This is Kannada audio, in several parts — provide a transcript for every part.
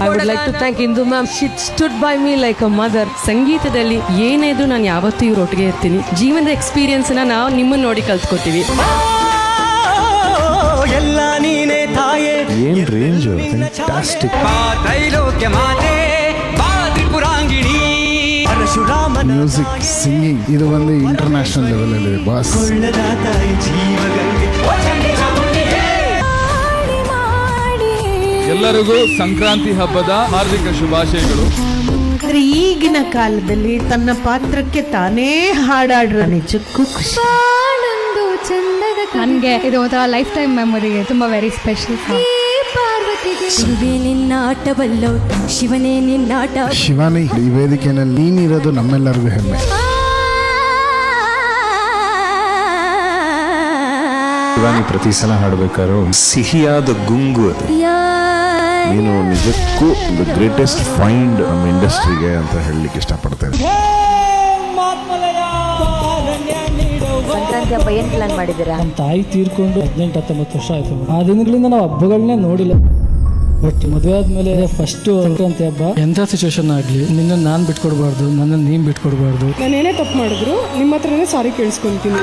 I would like to thank Indu ma'am she stood by me like a mother ಸಂಗೀತದಲ್ಲಿ ಏನೇ ಇದ್ರು ನಾನು ಯಾವತ್ತೂ ಇವ್ರ ಒಟ್ಟಿಗೆ ಇರ್ತೀನಿ. ಜೀವನದ ಎಕ್ಸ್ಪೀರಿಯನ್ಸ್ನ ನಾವು ನಿಮ್ಮನ್ನ ನೋಡಿ ಕಲ್ತ್ಕೊತೀವಿ. ಎಲ್ಲ ನೀನೇ ತಾಯೇ ಏನ್ ರೇಂಜ್ ಫ್ಯಾಂಟಾಸ್ಟಿಕ್ ಬಾ ತ್ರೈಲೋಕ್ಯ ಮಾತೆ ಬಾ ತ್ರಿಪುರಾಂಗಿಣಿ ಪರಶುರಾಮನ ಮ್ಯೂಸಿಕ್ ಸಿಂಗಿಂಗ್ ಇದು ಒಂದು ಇಂಟರ್ನ್ಯಾಷನಲ್ ಲೆವೆಲ್ ಅಲ್ಲಿ ಬಾಸ್ ಜೀವಗಂಗೆ ಎಲ್ಲರಿಗೂ ಸಂಕ್ರಾಂತಿ ಹಬ್ಬದ ಹಾರ್ದಿಕ ಶುಭಾಶಯಗಳು. ಆದ್ರೆ ಈಗಿನ ಕಾಲದಲ್ಲಿ ತನ್ನ ಪಾತ್ರಕ್ಕೆ ತಾನೇ ಹಾಡಾಡ್ರ ನಿಜಕ್ಕೂ ಖುಷಿ. ಬಾಳೊಂದು ಚಂದದ ನನಗೆ ಇದು ಒಂಥರ ಲೈಫ್ ಟೈಮ್ ಮೆಮೊರಿ ತುಂಬ ವೆರಿ ಸ್ಪೆಷಲ್ ಪಾರ್ವತಿಗೆ ಶಿವೇ ನಿನ್ನಾಟವಲ್ಲೋ ಶಿವನೇ ನಿನ್ನಾಟ. ಶಿವಾನಿ ಈ ವೇದಿಕೆಯಲ್ಲಿ ನೀನಿರೋದು ನಮ್ಮೆಲ್ಲರಿಗೂ ಹೆಮ್ಮೆ. ಶಿವಾನಿ ಪ್ರತಿ ಸಲ ಹಾಡ್ಬೇಕಾದ್ರೂ ಸಿಹಿಯಾದ ಗುಂಗು ಅದು. ನೀನು ನಿಜಕ್ಕೂ ದ ಗ್ರೇಟೆಸ್ಟ್ ಫೈಂಡ್ ನಮ್ಮ ಇಂಡಸ್ಟ್ರಿಗೆ ಅಂತ ಹೇಳಲಿಕ್ಕೆ ಇಷ್ಟಪಡ್ತೇನೆ. ಸಂಕ್ರಾಂತಿ ಹಬ್ಬ ಏನ್ ಪ್ಲಾನ್ ಮಾಡಿದ್ದೀರಾ? ನಮ್ಮ ತಾಯಿ ತೀರ್ಕೊಂಡು ಹದಿನೆಂಟು ಹತ್ತೊಂಬತ್ತು ವರ್ಷ ಆಯ್ತು ಆ ದಿನಗಳಿಂದ ನಾವು ಹಬ್ಬಗಳನ್ನೇ ನೋಡಿಲ್ಲ. ಬಟ್ ಮದುವೆ ಆದ್ಮೇಲೆ ಫಸ್ಟ್ ಸಂಕ್ರಾಂತಿ ಹಬ್ಬ. ಎಂಥ ಸಿಚುವೇಶನ್ ಆಗಲಿ ನಿನ್ನ ನಾನು ಬಿಟ್ಕೊಡ್ಬಾರ್ದು ನನ್ನ ನೀನು ಬಿಟ್ಕೊಡ್ಬಾರ್ದು. ನಾನು ಏನೇ ತಪ್ಪು ಮಾಡಿದ್ರು ನಿಮ್ಮ ಹತ್ರನೇ ಸಾರಿ ಕೇಳಿಸ್ಕೊಂತೀನಿ.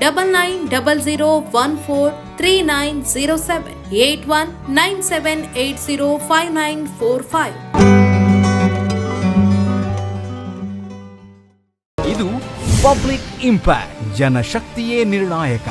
double nine double zero one four three nine zero seven eight one nine seven eight zero five nine four five ಇದು ಪಬ್ಲಿಕ್ ಇಂಪ್ಯಾಕ್ಟ್, ಜನಶಕ್ತಿಯೇ ನಿರ್ಣಾಯಕ.